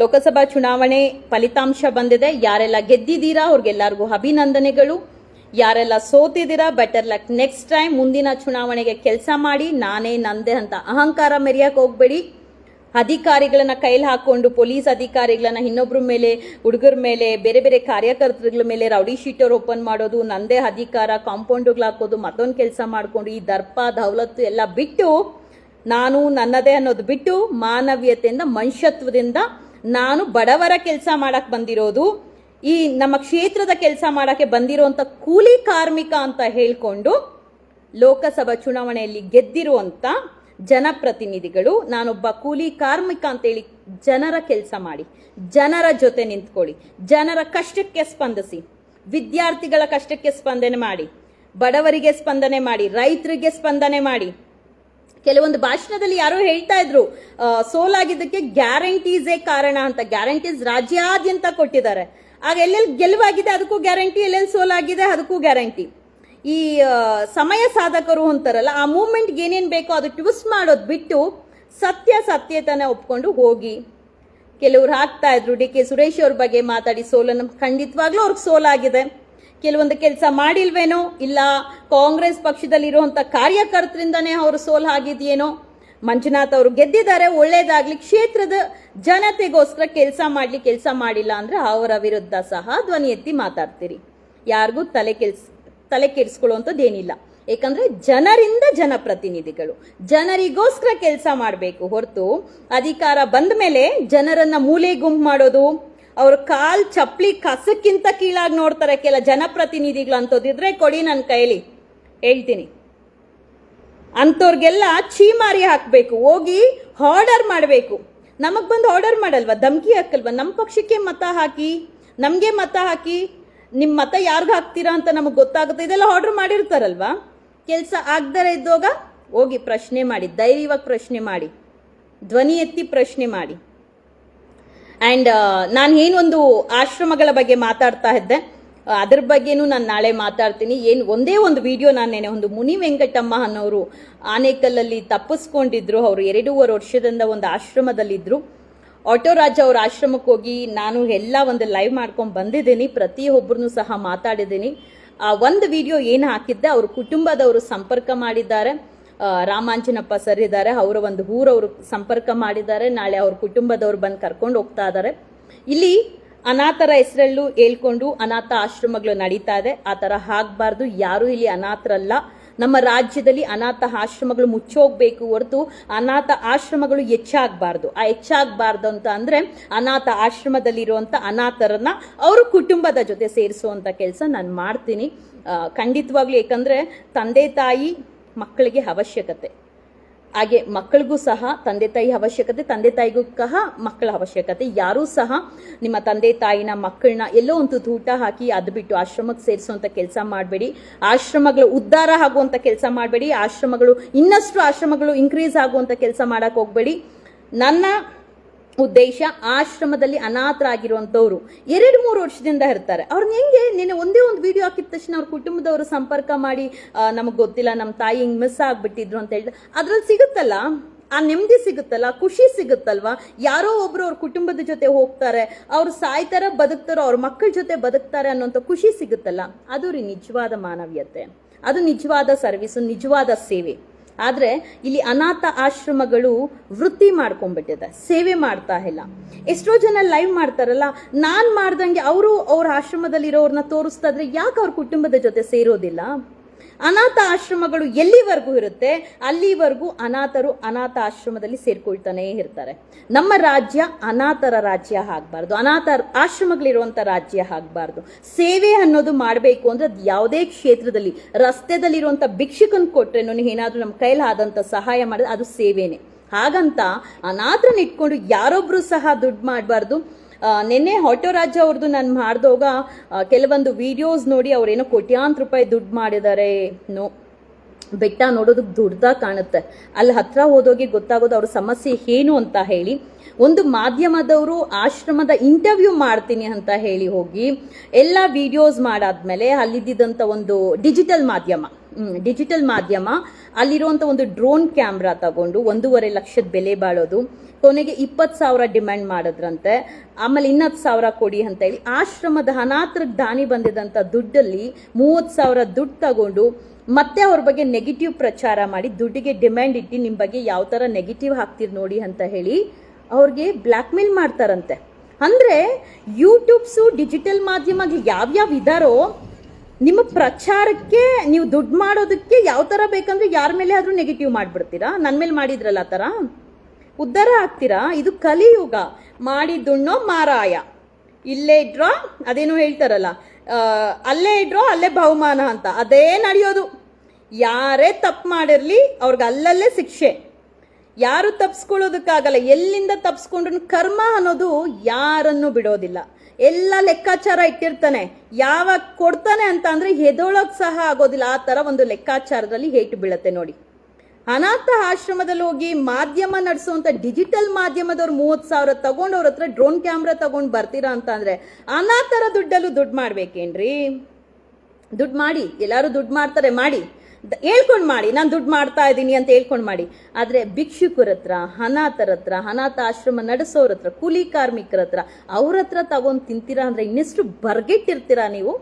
ಲೋಕಸಭಾ ಚುನಾವಣೆ ಫಲಿತಾಂಶ ಬಂದಿದೆ. ಯಾರೆಲ್ಲ ಗೆದ್ದಿದ್ದೀರಾ, ಅವ್ರಿಗೆಲ್ಲರಿಗೂ ಅಭಿನಂದನೆಗಳು. ಯಾರೆಲ್ಲ ಸೋತಿದ್ದೀರಾ ಬೆಟರ್ ಲಕ್ ನೆಕ್ಸ್ಟ್ ಟೈಮ್ ಮುಂದಿನ ಚುನಾವಣೆಗೆ ಕೆಲಸ ಮಾಡಿ, ನಾನೇ ನಂದೆ ಅಂತ ಅಹಂಕಾರ ಮೆರೆಯಕ್ಕೆ ಹೋಗ್ಬೇಡಿ. ಅಧಿಕಾರಿಗಳನ್ನ ಕೈಲಿ ಹಾಕೊಂಡು, ಪೊಲೀಸ್ ಅಧಿಕಾರಿಗಳನ್ನ ಇನ್ನೊಬ್ರ ಮೇಲೆ, ಹುಡುಗರ ಮೇಲೆ, ಬೇರೆ ಬೇರೆ ಕಾರ್ಯಕರ್ತರುಗಳ ಮೇಲೆ ರೌಡಿ ಶೀಟರ್ ಓಪನ್ ಮಾಡೋದು, ನಂದೇ ಅಧಿಕಾರ ಕಾಂಪೌಂಡ್ಗಳು ಹಾಕೋದು, ಮತ್ತೊಂದು ಕೆಲಸ ಮಾಡಿಕೊಂಡು, ಈ ದರ್ಪ, ದೌಲತ್ತು ಎಲ್ಲ ಬಿಟ್ಟು, ನಾನು ನನ್ನದೇ ಅನ್ನೋದು ಬಿಟ್ಟು, ಮಾನವೀಯತೆಯಿಂದ, ಮನುಷ್ಯತ್ವದಿಂದ ನಾನು ಬಡವರ ಕೆಲಸ ಮಾಡಕ್ಕೆ ಬಂದಿರೋದು, ಈ ನಮ್ಮ ಕ್ಷೇತ್ರದ ಕೆಲಸ ಮಾಡಕ್ಕೆ ಬಂದಿರುವಂಥ ಕೂಲಿ ಕಾರ್ಮಿಕ ಅಂತ ಹೇಳಿಕೊಂಡು, ಲೋಕಸಭಾ ಚುನಾವಣೆಯಲ್ಲಿ ಗೆದ್ದಿರುವಂತ ಜನಪ್ರತಿನಿಧಿಗಳು, ನಾನೊಬ್ಬ ಕೂಲಿ ಕಾರ್ಮಿಕ ಅಂತೇಳಿ ಜನರ ಕೆಲಸ ಮಾಡಿ, ಜನರ ಜೊತೆ ನಿಂತ್ಕೊಳ್ಳಿ, ಜನರ ಕಷ್ಟಕ್ಕೆ ಸ್ಪಂದಿಸಿ, ವಿದ್ಯಾರ್ಥಿಗಳ ಕಷ್ಟಕ್ಕೆ ಸ್ಪಂದನೆ ಮಾಡಿ, ಬಡವರಿಗೆ ಸ್ಪಂದನೆ ಮಾಡಿ, ರೈತರಿಗೆ ಸ್ಪಂದನೆ ಮಾಡಿ. ಕೆಲವೊಂದು ಭಾಷಣದಲ್ಲಿ ಯಾರೋ ಹೇಳ್ತಾ ಇದ್ರು ಸೋಲಾಗಿದ್ದಕ್ಕೆ ಗ್ಯಾರಂಟೀಸೇ ಕಾರಣ ಅಂತ, ಗ್ಯಾರಂಟೀಸ್ ರಾಜ್ಯಾದ್ಯಂತ ಕೊಟ್ಟಿದ್ದಾರೆ. ಆಗ ಎಲ್ಲೆಲ್ಲಿ ಗೆಲುವಾಗಿದೆ, ಅದಕ್ಕೂ ಗ್ಯಾರಂಟಿ, ಎಲ್ಲೆಲ್ಲಿ ಸೋಲಾಗಿದೆ, ಅದಕ್ಕೂ ಗ್ಯಾರಂಟಿ. ಈ ಸಮಯ ಸಾಧಕರು ಅಂತಾರಲ್ಲ, ಆ ಮೂಮೆಂಟ್ಗೆ ಏನೇನು ಬೇಕೋ ಅದು ಟ್ವಿಸ್ಟ್ ಮಾಡೋದು ಬಿಟ್ಟು ಸತ್ಯ ಸತ್ಯತನ ಒಪ್ಕೊಂಡು ಹೋಗಿ. ಕೆಲವ್ರು ಹಾಕ್ತಾ ಇದ್ರು, ಡಿ ಕೆ ಸುರೇಶ್ ಅವ್ರ ಬಗ್ಗೆ ಮಾತಾಡಿ ಸೋಲನ್ನು ಖಂಡಿತವಾಗ್ಲೂ ಅವ್ರಿಗೆ ಸೋಲಾಗಿದೆ. ಕೆಲವೊಂದು ಕೆಲಸ ಮಾಡಿಲ್ವೇನೋ, ಇಲ್ಲ ಕಾಂಗ್ರೆಸ್ ಪಕ್ಷದಲ್ಲಿರುವಂಥ ಕಾರ್ಯಕರ್ತರಿಂದನೇ ಅವರು ಸೋಲ್ ಆಗಿದೆಯೇನೋ, ಮಂಜುನಾಥ್ ಅವರು ಗೆದ್ದಿದ್ದಾರೆ, ಒಳ್ಳೇದಾಗ್ಲಿ, ಕ್ಷೇತ್ರದ ಜನತೆಗೋಸ್ಕರ ಕೆಲಸ ಮಾಡಲಿ, ಕೆಲಸ ಮಾಡಿಲ್ಲ ಅಂದ್ರೆ ಅವರ ವಿರುದ್ಧ ಸಹ ಧ್ವನಿ ಎತ್ತಿ ಮಾತಾಡ್ತೀರಿ. ಯಾರಿಗೂ ತಲೆ ಕೆಲ್ಸ ತಲೆ ಕೆಡಿಸ್ಕೊಳ್ಳುವಂಥದ್ದು ಏನಿಲ್ಲ. ಯಾಕಂದ್ರೆ ಜನರಿಂದ ಜನಪ್ರತಿನಿಧಿಗಳು. ಜನರಿಗೋಸ್ಕರ ಕೆಲಸ ಮಾಡಬೇಕು ಹೊರತು ಅಧಿಕಾರ ಬಂದ ಮೇಲೆ ಜನರನ್ನು ಮೂಲೆ ಗುಂಪು ಮಾಡೋದು, ಅವ್ರ ಕಾಲ್ ಚಪ್ಪಲಿ ಕಸಕ್ಕಿಂತ ಕೀಳಾಗಿ ನೋಡ್ತಾರೆ ಕೆಲ ಜನಪ್ರತಿನಿಧಿಗಳು ಅಂತದಿದ್ರೆ ಕೊಡಿ ನನ್ನ ಕೈಲಿ. ಹೇಳ್ತೀನಿ. ಅಂಥವ್ರಿಗೆಲ್ಲ ಚೀಮಾರಿ ಹಾಕಬೇಕು, ಹೋಗಿ ಆರ್ಡರ್ ಮಾಡಬೇಕು. ನಮಗೆ ಬಂದು ಆರ್ಡರ್ ಮಾಡಲ್ವಾ? ಧಮ್ಕಿ ಹಾಕಲ್ವಾ? ನಮ್ಮ ಪಕ್ಷಕ್ಕೆ ಮತ ಹಾಕಿ, ನಮಗೆ ಮತ ಹಾಕಿ ನಿಮ್ಮ ಮತ ಯಾರಿಗ ಹಾಕ್ತೀರಾ ಅಂತ ನಮಗೆ ಗೊತ್ತಾಗುತ್ತೆ. ಇದೆಲ್ಲ ಆರ್ಡರ್ ಮಾಡಿರ್ತಾರಲ್ವಾ? ಕೆಲಸ ಆಗ್ದರೆ ಇದ್ದೋಗ ಹೋಗಿ ಪ್ರಶ್ನೆ ಮಾಡಿ, ಧೈರ್ಯವಾಗಿ ಪ್ರಶ್ನೆ ಮಾಡಿ, ಧ್ವನಿ ಎತ್ತಿ ಪ್ರಶ್ನೆ ಮಾಡಿ. ಆ್ಯಂಡ್ ನಾನು ಏನೊಂದು ಆಶ್ರಮಗಳ ಬಗ್ಗೆ ಮಾತಾಡ್ತಾ ಇದ್ದೆ. ಅದ್ರ ಬಗ್ಗೆನೂ ನಾನು ನಾಳೆ ಮಾತಾಡ್ತೀನಿ. ಏನು ಒಂದೇ ಒಂದು ವಿಡಿಯೋ ನಾನು ನೆನೆ, ಒಂದು ಮುನಿ ವೆಂಕಟಮ್ಮ ಅನ್ನೋರು ಆನೇಕಲ್ಲಲ್ಲಿ ತಪ್ಪಿಸ್ಕೊಂಡಿದ್ರು. ಅವರು ಎರಡೂವರೆ ವರ್ಷದಿಂದ ಒಂದು ಆಶ್ರಮದಲ್ಲಿದ್ದರು ಆಟೋ ರಾಜ್ ಅವ್ರ ಆಶ್ರಮಕ್ಕೆ ಹೋಗಿ ನಾನು ಎಲ್ಲ ಒಂದು ಲೈವ್ ಮಾಡ್ಕೊಂಡು ಬಂದಿದ್ದೀನಿ. ಪ್ರತಿಯೊಬ್ಬರನ್ನೂ ಸಹ ಮಾತಾಡಿದ್ದೀನಿ. ಆ, ಒಂದು ವಿಡಿಯೋ ಏನು ಹಾಕಿದ್ದೆ, ಅವ್ರ ಕುಟುಂಬದವರು ಸಂಪರ್ಕ ಮಾಡಿದ್ದಾರೆ. ರಾಮಾಂಜನಪ್ಪ ಸರ್ ಇದ್ದಾರೆ, ಅವರ ಒಂದು ಊರವರು ಸಂಪರ್ಕ ಮಾಡಿದ್ದಾರೆ. ನಾಳೆ ಅವ್ರ ಕುಟುಂಬದವ್ರು ಬಂದು ಕರ್ಕೊಂಡು ಹೋಗ್ತಾ ಇದ್ದಾರೆ. ಇಲ್ಲಿ ಅನಾಥರ ಹೆಸರಲ್ಲೂ ಹೇಳ್ಕೊಂಡು ಅನಾಥ ಆಶ್ರಮಗಳು ನಡೀತಾ ಇದೆ. ಆ ಥರ ಆಗಬಾರ್ದು. ಯಾರೂ ಇಲ್ಲಿ ಅನಾಥರಲ್ಲ. ನಮ್ಮ ರಾಜ್ಯದಲ್ಲಿ ಅನಾಥ ಆಶ್ರಮಗಳು ಮುಚ್ಚೋಗ್ಬೇಕು ಹೊರತು ಅನಾಥ ಆಶ್ರಮಗಳು ಹೆಚ್ಚಾಗಬಾರ್ದು. ಆ ಹೆಚ್ಚಾಗಬಾರ್ದು ಅಂತ ಅಂದ್ರೆ ಅನಾಥ ಆಶ್ರಮದಲ್ಲಿರುವಂಥ ಅನಾಥರನ್ನ ಅವರು ಕುಟುಂಬದ ಜೊತೆ ಸೇರಿಸುವಂಥ ಕೆಲಸ ನಾನು ಮಾಡ್ತೀನಿ. ಖಂಡಿತವಾಗ್ಲೂ ಏಕೆಂದರೆ ತಂದೆ ತಾಯಿ ಮಕ್ಕಳಿಗೆ ಅವಶ್ಯಕತೆ. ಹಾಗೆ ಮಕ್ಕಳಿಗೂ ಸಹ ತಂದೆ ತಾಯಿ ಅವಶ್ಯಕತೆ, ತಂದೆ ತಾಯಿಗೂ ಸಹ ಮಕ್ಕಳ ಅವಶ್ಯಕತೆ. ಯಾರೂ ಸಹ ನಿಮ್ಮ ತಂದೆ ತಾಯಿನ ಮಕ್ಕಳನ್ನ ಎಲ್ಲೋ ಒಂದು ತೂಟ ಹಾಕಿ ಅದು ಬಿಟ್ಟು ಆಶ್ರಮಕ್ಕೆ ಸೇರಿಸುವಂಥ ಕೆಲಸ ಮಾಡಬೇಡಿ. ಆಶ್ರಮಗಳು ಉದ್ಧಾರ ಆಗುವಂಥ ಕೆಲಸ ಮಾಡಬೇಡಿ. ಆಶ್ರಮಗಳು, ಇನ್ನಷ್ಟು ಆಶ್ರಮಗಳು ಇನ್ಕ್ರೀಸ್ ಆಗುವಂಥ ಕೆಲಸ ಮಾಡೋಕ್ಕೆ ಹೋಗಬೇಡಿ. ನನ್ನ ಉದ್ದೇಶ ಆಶ್ರಮದಲ್ಲಿ ಅನಾಥರಾಗಿರುವಂಥವ್ರು ಎರಡು ಮೂರು ವರ್ಷದಿಂದ ಇರ್ತಾರೆ. ಅವ್ರನ್ನ ಹೆಂಗೆ ನಿನ್ನೆ ಒಂದೇ ಹಾಕಿದ ತಕ್ಷಣ ಅವ್ರ ಕುಟುಂಬದವರು ಸಂಪರ್ಕ ಮಾಡಿ ನಮಗೆ ಗೊತ್ತಿಲ್ಲ ನಮ್ಮ ತಾಯಿ ಹಿಂಗೆ ಮಿಸ್ ಆಗಿಬಿಟ್ಟಿದ್ರು ಅಂತ ಹೇಳಿದ್ರೆ ಅದ್ರಲ್ಲಿ ಸಿಗುತ್ತಲ್ಲ? ಆ ನೆಮ್ಮದಿ ಸಿಗುತ್ತಲ್ಲ? ಖುಷಿ ಸಿಗುತ್ತಲ್ವಾ? ಯಾರೋ ಒಬ್ರು ಅವ್ರ ಕುಟುಂಬದ ಜೊತೆ ಹೋಗ್ತಾರೆ, ಅವ್ರು ಸಾಯ್ತಾರ, ಬದುಕ್ತಾರೋ, ಅವ್ರ ಮಕ್ಕಳ ಜೊತೆ ಬದುಕ್ತಾರೆ ಅನ್ನೋಂಥ ಖುಷಿ ಸಿಗುತ್ತಲ್ಲ? ಅದು ರೀ ನಿಜವಾದ ಮಾನವೀಯತೆ. ಅದು ನಿಜವಾದ ಸರ್ವಿಸು ನಿಜವಾದ ಸೇವೆ. ಆದರೆ ಇಲ್ಲಿ ಅನಾಥ ಆಶ್ರಮಗಳು ವೃತ್ತಿ ಮಾಡ್ಕೊಂಡ್ಬಿಟ್ಟಿದೆ, ಸೇವೆ ಮಾಡ್ತಾ ಇಲ್ಲ. ಎಷ್ಟೋ ಜನ ಲೈವ್ ಮಾಡ್ತಾರಲ್ಲ, ನಾನು ಮಾಡ್ದಂಗೆ ಅವರು ಅವ್ರ ಆಶ್ರಮದಲ್ಲಿರೋರನ್ನ ತೋರಿಸ್ತಾ ಇದ್ರೆ ಯಾಕೆ ಅವ್ರ ಕುಟುಂಬದ ಜೊತೆ ಸೇರೋದಿಲ್ಲ? ಅನಾಥ ಆಶ್ರಮಗಳು ಎಲ್ಲಿವರೆಗೂ ಇರುತ್ತೆ? ಅಲ್ಲಿವರೆಗೂ ಅನಾಥರು ಅನಾಥ ಆಶ್ರಮದಲ್ಲಿ ಸೇರ್ಕೊಳ್ತಾನೇ ಇರ್ತಾರೆ. ನಮ್ಮ ರಾಜ್ಯ ಅನಾಥರ ರಾಜ್ಯ ಆಗಬಾರ್ದು. ಅನಾಥ ಆಶ್ರಮಗಳಿರುವಂಥ ರಾಜ್ಯ ಆಗಬಾರ್ದು. ಸೇವೆ ಅನ್ನೋದು ಮಾಡಬೇಕು ಅಂದರೆ ಅದು ಯಾವುದೇ ಕ್ಷೇತ್ರದಲ್ಲಿ, ರಸ್ತೆದಲ್ಲಿರುವಂಥ ಭಿಕ್ಷಕನ್ ಕೊಟ್ರೇನು ಏನಾದರೂ ನಮ್ಮ ಕೈಲಾದಂಥ ಸಹಾಯ ಮಾಡಿದ್ರೆ ಅದು ಸೇವೆನೇ. ಹಾಗಂತ ಅನಾಥರನ್ನ ಇಟ್ಕೊಂಡು ಯಾರೊಬ್ರು ಸಹ ದುಡ್ಡು ಮಾಡಬಾರ್ದು. ನಿನ್ನೆ ಆಟೋ ರಾಜ ಅವ್ರದ್ದು ನಾನು ಮಾಡಿದಾಗ ಕೆಲವೊಂದು ವಿಡಿಯೋಸ್ ನೋಡಿ ಅವರೇನೋ ಕೋಟ್ಯಾಂತರ ರೂಪಾಯಿ ದುಡ್ಡು ಮಾಡಿದ್ದಾರೆ ನೋ, ಬೆಟ್ಟ ನೋಡೋದಕ್ಕೆ ದುಡ್ದಾಗ ಕಾಣುತ್ತೆ. ಅಲ್ಲಿ ಹತ್ರ ಹೋದೋಗಿ ಗೊತ್ತಾಗೋದು ಅವ್ರ ಸಮಸ್ಯೆ ಏನು ಅಂತ ಹೇಳಿ. ಒಂದು ಮಾಧ್ಯಮದವರು ಆಶ್ರಮದ ಇಂಟರ್ವ್ಯೂ ಮಾಡ್ತೀನಿ ಅಂತ ಹೇಳಿ ಹೋಗಿ, ಎಲ್ಲ ವಿಡಿಯೋಸ್ ಮಾಡಾದ್ಮೇಲೆ ಅಲ್ಲಿದ್ದಂಥ ಒಂದು ಡಿಜಿಟಲ್ ಮಾಧ್ಯಮ. ಡಿಜಿಟಲ್ ಮಾಧ್ಯಮ ಅಲ್ಲಿರುವಂಥ ಒಂದು ಡ್ರೋನ್ ಕ್ಯಾಮ್ರಾ ತಗೊಂಡು ಒಂದೂವರೆ ಲಕ್ಷದ ಬೆಲೆ ಬಾಳೋದು, ಕೊನೆಗೆ ಇಪ್ಪತ್ತು ಸಾವಿರ ಡಿಮ್ಯಾಂಡ್ ಮಾಡಿದ್ರಂತೆ, ಆಮೇಲೆ ಇನ್ನತ್ತು ಸಾವಿರ ಕೊಡಿ ಅಂತ ಹೇಳಿ ಆಶ್ರಮದ ಅನಾಥರಿಗೆ ದಾನಿ ಬಂದಿದ್ದಂಥ ದುಡ್ಡಲ್ಲಿ ಮೂವತ್ತು ಸಾವಿರ ದುಡ್ಡು ತಗೊಂಡು ಮತ್ತೆ ಅವ್ರ ಬಗ್ಗೆ ನೆಗೆಟಿವ್ ಪ್ರಚಾರ ಮಾಡಿ ದುಡ್ಡಿಗೆ ಡಿಮ್ಯಾಂಡ್ ಇಟ್ಟು ನಿಮ್ಮ ಬಗ್ಗೆ ಯಾವ ಥರ ನೆಗೆಟಿವ್ ಹಾಕ್ತೀರಿ ನೋಡಿ ಅಂತ ಹೇಳಿ ಅವ್ರಿಗೆ ಬ್ಲ್ಯಾಕ್ ಮೇಲ್ ಮಾಡ್ತಾರಂತೆ. ಅಂದರೆ ಯೂಟ್ಯೂಬ್ಸು ಡಿಜಿಟಲ್ ಮಾಧ್ಯಮ ಯಾವ್ಯಾವ ಇದಾರೋ ನಿಮ್ಮ ಪ್ರಚಾರಕ್ಕೆ ನೀವು ದುಡ್ಡು ಮಾಡೋದಕ್ಕೆ ಯಾವ ಥರ ಬೇಕಂದ್ರೆ ಯಾರ ಮೇಲೆ ಆದರೂ ನೆಗೆಟಿವ್ ಮಾಡಿಬಿಡ್ತೀರಾ? ನನ್ನ ಮೇಲೆ ಮಾಡಿದ್ರಲ್ಲ ಆ ಥರ ಉದ್ಧಾರ ಆಗ್ತೀರಾ? ಇದು ಕಲಿಯುಗ. ಮಾಡಿದ್ದುಣ್ಣೋ ಮಾರಾಯ. ಇಲ್ಲೇ ಇಡ್ರೋ ಅದೇನು ಹೇಳ್ತಾರಲ್ಲ ಅಲ್ಲೇ ಇಡ್ರೋ ಅಲ್ಲೇ ಬಹುಮಾನ ಅಂತ. ಅದೇ ನಡೆಯೋದು. ಯಾರೇ ತಪ್ಪು ಮಾಡಿರಲಿ, ಅವ್ರಿಗೆ ಅಲ್ಲಲ್ಲೇ ಶಿಕ್ಷೆ. ಯಾರು ತಪ್ಪಿಸ್ಕೊಳ್ಳೋದಕ್ಕಾಗಲ್ಲ ಎಲ್ಲಿಂದ ತಪ್ಸ್ಕೊಂಡ್ರು ಕರ್ಮ ಅನ್ನೋದು ಯಾರನ್ನು ಬಿಡೋದಿಲ್ಲ. ಎಲ್ಲ ಲೆಕ್ಕಾಚಾರ ಇಟ್ಟಿರ್ತಾನೆ. ಯಾವಾಗ ಕೊಡ್ತಾನೆ ಅಂತ ಅಂದರೆ ಎದೊಳಗ್ ಸಹ ಆಗೋದಿಲ್ಲ. ಆ ಥರ ಒಂದು ಲೆಕ್ಕಾಚಾರದಲ್ಲಿ ಹೇಟು ಬೀಳತ್ತೆ ನೋಡಿ. ಅನಾಥ ಆಶ್ರಮದಲ್ಲಿ ಹೋಗಿ ಮಾಧ್ಯಮ ನಡೆಸುವಂಥ ಡಿಜಿಟಲ್ ಮಾಧ್ಯಮದವ್ರು ಮೂವತ್ತು ಸಾವಿರ ತಗೊಂಡು ಅವ್ರ ಹತ್ರ ಡ್ರೋನ್ ಕ್ಯಾಮ್ರಾ ತಗೊಂಡು ಬರ್ತೀರಾ ಅಂತ ಅಂದ್ರೆ ಅನಾಥರ ದುಡ್ಡಲ್ಲೂ ದುಡ್ಡು ಮಾಡ್ಬೇಕೇನ್ರಿ? ದುಡ್ಡು ಮಾಡಿ. ಎಲ್ಲರೂ ದುಡ್ಡು ಮಾಡ್ತಾರೆ. ಮಾಡಿ. ಹೇಳ್ಕೊಂಡು ಮಾಡಿ, ನಾನು ದುಡ್ಡು ಮಾಡ್ತಾ ಇದ್ದೀನಿ ಅಂತ ಹೇಳ್ಕೊಂಡು ಮಾಡಿ. ಆದರೆ ಭಿಕ್ಷುಕರ ಹತ್ರ, ಅನಾಥರ ಹತ್ರ, ಅನಾಥ ಆಶ್ರಮ ನಡೆಸೋರ ಹತ್ರ, ಕೂಲಿ ಕಾರ್ಮಿಕರ ಹತ್ರ, ಅವ್ರ ಹತ್ರ ತಗೊಂಡು ತಿಂತೀರಾ ಅಂದರೆ ಇನ್ನೆಷ್ಟು ಬರ್ಗೆಟ್ಟಿರ್ತೀರಾ ನೀವು?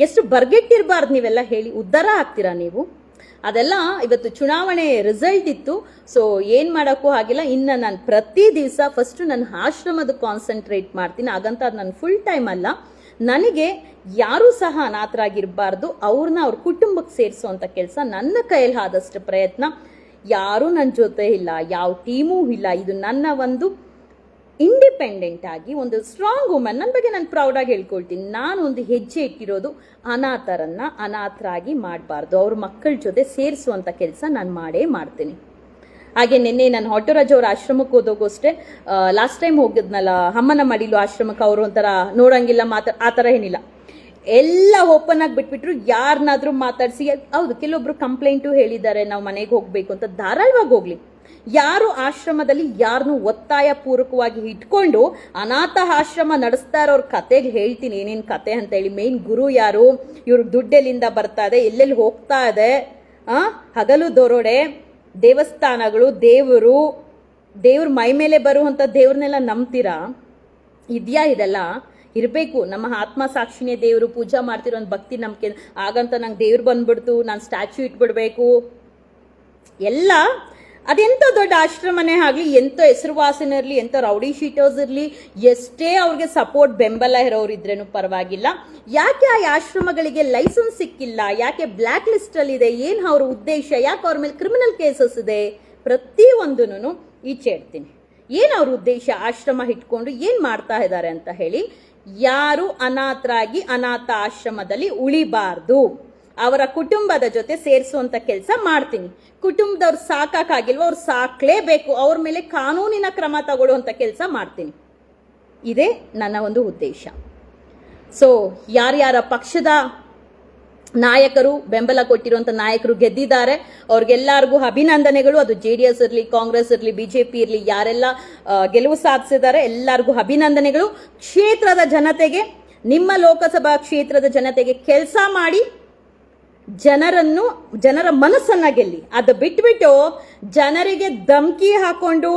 ಎಷ್ಟು ಬರ್ಗೆಟ್ಟಿರಬಾರ್ದು ನೀವೆಲ್ಲ ಹೇಳಿ ಉದ್ಧಾರ ಆಗ್ತೀರಾ ನೀವು? ಅದೆಲ್ಲ ಇವತ್ತು ಚುನಾವಣೆ ರಿಸಲ್ಟ್ ಇತ್ತು. ಸೊ ಏನು ಮಾಡೋಕ್ಕೂ ಆಗಿಲ್ಲ. ಇನ್ನು ನಾನು ಪ್ರತಿ ದಿವಸ ಫಸ್ಟು ನನ್ನ ಆಶ್ರಮದ ಕಾನ್ಸಂಟ್ರೇಟ್ ಮಾಡ್ತೀನಿ. ಹಾಗಂತ ಅದು ನನ್ನ ಫುಲ್ ಟೈಮ್ ಅಲ್ಲ. ನನಗೆ ಯಾರೂ ಸಹ ಅನಾಥರಾಗಿರಬಾರ್ದು ಅವ್ರನ್ನ ಅವ್ರ ಕುಟುಂಬಕ್ಕೆ ಸೇರಿಸುವಂಥ ಕೆಲಸ ನನ್ನ ಕೈಯಲ್ಲಿ ಆದಷ್ಟು ಪ್ರಯತ್ನ. ಯಾರೂ ನನ್ನ ಜೊತೆ ಇಲ್ಲ, ಯಾವ ಟೀಮೂ ಇಲ್ಲ. ಇದು ನನ್ನ ಒಂದು ಇಂಡಿಪೆಂಡೆಂಟ್ ಆಗಿ ಒಂದು ಸ್ಟ್ರಾಂಗ್ ವುಮನ್ ನನ್ನ ಬಗ್ಗೆ ನಾನು ಪ್ರೌಡಾಗಿ ಹೇಳ್ಕೊಳ್ತೀನಿ. ನಾನು ಒಂದು ಹೆಜ್ಜೆ ಇಟ್ಟಿರೋದು ಅನಾಥರನ್ನು ಅನಾಥರಾಗಿ ಮಾಡಬಾರ್ದು. ಅವ್ರ ಮಕ್ಕಳ ಜೊತೆ ಸೇರಿಸುವಂಥ ಕೆಲಸ ನಾನು ಮಾಡೇ ಮಾಡ್ತೀನಿ. ಹಾಗೆ ನಿನ್ನೆ ನಾನು ಹೊಟ್ಟರಾಜ್ ಅವರ ಆಶ್ರಮಕ್ಕೆ ಹೋದಾಗೂ ಅಷ್ಟೇ ಲಾಸ್ಟ್ ಟೈಮ್ ಹೋಗಿದ್ನಲ್ಲ, ಅಮ್ಮನ ಮಡಿಲು ಆಶ್ರಮಕ್ಕೆ ಅವರು ಒಂಥರ ನೋಡಂಗಿಲ್ಲ ಮಾತಾ ಆ ಥರ ಏನಿಲ್ಲ. ಎಲ್ಲ ಓಪನ್ ಆಗಿ ಬಿಟ್ಬಿಟ್ರು ಯಾರನ್ನಾದ್ರೂ ಮಾತಾಡಿಸಿ ಹೌದು, ಕೆಲವೊಬ್ರು ಕಂಪ್ಲೇಂಟು ಹೇಳಿದ್ದಾರೆ, ನಾವು ಮನೆಗೆ ಹೋಗಬೇಕು ಅಂತ ಧಾರಾಳವಾಗಿ ಹೋಗ್ಲಿ. ಯಾರು ಆಶ್ರಮದಲ್ಲಿ ಯಾರನ್ನು ಒತ್ತಾಯ ಪೂರ್ವಕವಾಗಿ ಇಟ್ಕೊಂಡು ಅನಾಥ ಆಶ್ರಮ ನಡೆಸ್ತಾ ಇರೋರ ಕತೆಗೆ ಹೇಳ್ತೀನಿ, ಏನೇನು ಕತೆ ಅಂತ ಹೇಳಿ ಮೇನ್ ಗುರು ಯಾರು, ಇವ್ರ ದುಡ್ಡೆಲ್ಲಿಂದ ಬರ್ತಾ ಇದೆ, ಎಲ್ಲೆಲ್ಲಿ ಹೋಗ್ತಾ ಇದೆ ಹಗಲು ದೊರೋಡೆ ದೇವಸ್ಥಾನಗಳು, ದೇವರು, ದೇವ್ರ ಮೈ ಮೇಲೆ ಬರುವಂಥ ದೇವ್ರನ್ನೆಲ್ಲ ನಂಬ್ತೀರಾ? ಇದೆಯಾ ಇದೆಲ್ಲ? ಇರಬೇಕು, ನಮ್ಮ ಆತ್ಮ ಸಾಕ್ಷಿನೇ ದೇವರು, ಪೂಜಾ ಮಾಡ್ತಿರೋ ಒಂದು ಭಕ್ತಿ ನಂಬಿಕೆ. ಆಗಂತ ನಂಗೆ ದೇವ್ರು ಬಂದ್ಬಿಡ್ತು, ನಾನು ಸ್ಟ್ಯಾಚ್ಯೂ ಇಟ್ಬಿಡ್ಬೇಕು. ಎಲ್ಲ ಅದೆಂತ ದೊಡ್ಡ ಆಶ್ರಮನೇ ಆಗಲಿ, ಎಂತ ಹೆಸರುವಾಸಿನ ಇರಲಿ, ಎಂತ ರೌಡಿ ಶೀಟರ್ಸ್ ಇರಲಿ, ಎಷ್ಟೇ ಅವ್ರಿಗೆ ಸಪೋರ್ಟ್ ಬೆಂಬಲ ಇರೋರು ಇದ್ರೇನು ಪರವಾಗಿಲ್ಲ. ಯಾಕೆ ಆ ಆಶ್ರಮಗಳಿಗೆ ಲೈಸೆನ್ಸ್ ಸಿಕ್ಕಿಲ್ಲ? ಯಾಕೆ ಬ್ಲ್ಯಾಕ್ ಲಿಸ್ಟ್ ಅಲ್ಲಿ ಇದೆ? ಏನು ಅವ್ರ ಉದ್ದೇಶ? ಯಾಕೆ ಅವ್ರ ಮೇಲೆ ಕ್ರಿಮಿನಲ್ ಕೇಸಸ್ ಇದೆ? ಪ್ರತಿಯೊಂದೂ ಈಚೆ ಇಡ್ತೀನಿ ಏನು ಅವ್ರ ಉದ್ದೇಶ? ಆಶ್ರಮ ಇಟ್ಕೊಂಡು ಏನು ಮಾಡ್ತಾ ಇದ್ದಾರೆ ಅಂತ ಹೇಳಿ, ಯಾರು ಅನಾಥರಾಗಿ ಅನಾಥ ಆಶ್ರಮದಲ್ಲಿ ಉಳಿಬಾರ್ದು. ಅವರ ಕುಟುಂಬದ ಜೊತೆ ಸೇರಿಸುವಂಥ ಕೆಲಸ ಮಾಡ್ತೀನಿ. ಕುಟುಂಬದವ್ರು ಸಾಕಾಗಿಲ್ವ ಅವ್ರು ಸಾಕಲೇಬೇಕು, ಅವ್ರ ಮೇಲೆ ಕಾನೂನಿನ ಕ್ರಮ ತಗೊಳ್ಳುವಂಥ ಕೆಲಸ ಮಾಡ್ತೀನಿ. ಇದೇ ನನ್ನ ಒಂದು ಉದ್ದೇಶ. ಸೊ ಯಾರ್ಯಾರ ಪಕ್ಷದ ನಾಯಕರು, ಬೆಂಬಲ ಕೊಟ್ಟಿರುವಂತ ನಾಯಕರು ಗೆದ್ದಿದ್ದಾರೆ, ಅವ್ರಿಗೆಲ್ಲರಿಗೂ ಅಭಿನಂದನೆಗಳು. ಅದು ಜೆ ಡಿ ಎಸ್ ಇರಲಿ, ಕಾಂಗ್ರೆಸ್ ಇರಲಿ ಬಿಜೆಪಿ ಇರಲಿ, ಯಾರೆಲ್ಲ ಗೆಲುವು ಸಾಧಿಸಿದ್ದಾರೆ, ಎಲ್ಲರಿಗೂ ಅಭಿನಂದನೆಗಳು. ಕ್ಷೇತ್ರದ ಜನತೆಗೆ, ನಿಮ್ಮ ಲೋಕಸಭಾ ಕ್ಷೇತ್ರದ ಜನತೆಗೆ ಕೆಲಸ ಮಾಡಿ ಜನರನ್ನು, ಜನರ ಮನಸ್ಸನ್ನ ಗೆಲ್ಲಿ. ಅದು ಬಿಟ್ಬಿಟ್ಟು ಜನರಿಗೆ ಧಮಕಿ ಹಾಕೊಂಡು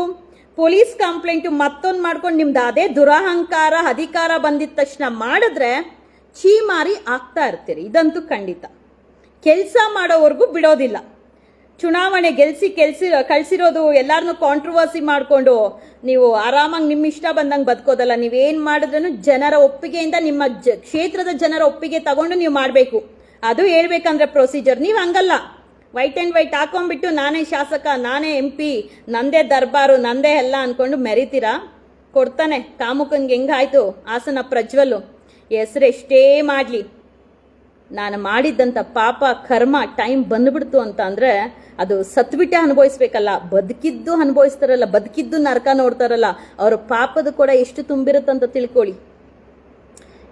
ಪೊಲೀಸ್ ಕಂಪ್ಲೇಂಟು ಮತ್ತೊಂದು ಮಾಡ್ಕೊಂಡು ನಿಮ್ದು ಅದೇ ದುರಹಂಕಾರ, ಅಧಿಕಾರ ಬಂದಿದ ತಕ್ಷಣ ಮಾಡಿದ್ರೆ ಚೀಮಾರಿ ಆಗ್ತಾ ಇರ್ತೀರಿ. ಇದಂತೂ ಖಂಡಿತ. ಕೆಲಸ ಮಾಡೋವರೆಗೂ ಬಿಡೋದಿಲ್ಲ. ಚುನಾವಣೆ ಗೆಲ್ಸಿ, ಕೆಲ್ಸಿ, ಕಳ್ಸಿರೋದು ಎಲ್ಲರನ್ನೂ ಕಾಂಟ್ರವರ್ಸಿ ಮಾಡಿಕೊಂಡು ನೀವು ಆರಾಮಾಗಿ ನಿಮ್ಮ ಇಷ್ಟ ಬಂದಂಗೆ ಬದುಕೋದಲ್ಲ, ನೀವೇನು ಮಾಡಿದ್ರೂ ಜನರ ಒಪ್ಪಿಗೆಯಿಂದ ನಿಮ್ಮ ಜ, ಕ್ಷೇತ್ರದ ಜನರ ಒಪ್ಪಿಗೆ ತಗೊಂಡು ನೀವು ಮಾಡಬೇಕು. ಅದು ಹೇಳ್ಬೇಕಂದ್ರೆ ಪ್ರೊಸೀಜರ್ ನೀವು ಹಂಗಲ್ಲ. ವೈಟ್ ಆ್ಯಂಡ್ ವೈಟ್ ಹಾಕೊಂಡ್ಬಿಟ್ಟು ನಾನೇ ಶಾಸಕ, ನಾನೇ ಎಂ ಪಿ ನಂದೇ ದರ್ಬಾರು, ನಂದೇ ಎಲ್ಲ ಅನ್ಕೊಂಡು ಮೆರಿತೀರಾ? ಕೊಡ್ತಾನೆ. ಕಾಮುಕನ್ಗೆ ಹೆಂಗಾಯ್ತು? ಹಾಸನ ಪ್ರಜ್ವಲ್ಲು. ಹೆಸರು ಎಷ್ಟೇ ಮಾಡಲಿ. ನಾನು ಮಾಡಿದ್ದಂಥ ಪಾಪ, ಕರ್ಮ ಟೈಮ್ ಬಂದ್ಬಿಡ್ತು ಅಂತ ಅಂದರೆ ಅದು ಸತ್ಬಿಟ್ಟೆ ಅನುಭವಿಸ್ಬೇಕಲ್ಲ. ಬದುಕಿದ್ದು ಅನುಭವಿಸ್ತಾರಲ್ಲ. ಬದುಕಿದ್ದು ನರಕ ನೋಡ್ತಾರಲ್ಲ. ಅವ್ರ ಪಾಪದ ಕೂಡ ಎಷ್ಟು ತುಂಬಿರುತ್ತಂತ ತಿಳ್ಕೊಳ್ಳಿ.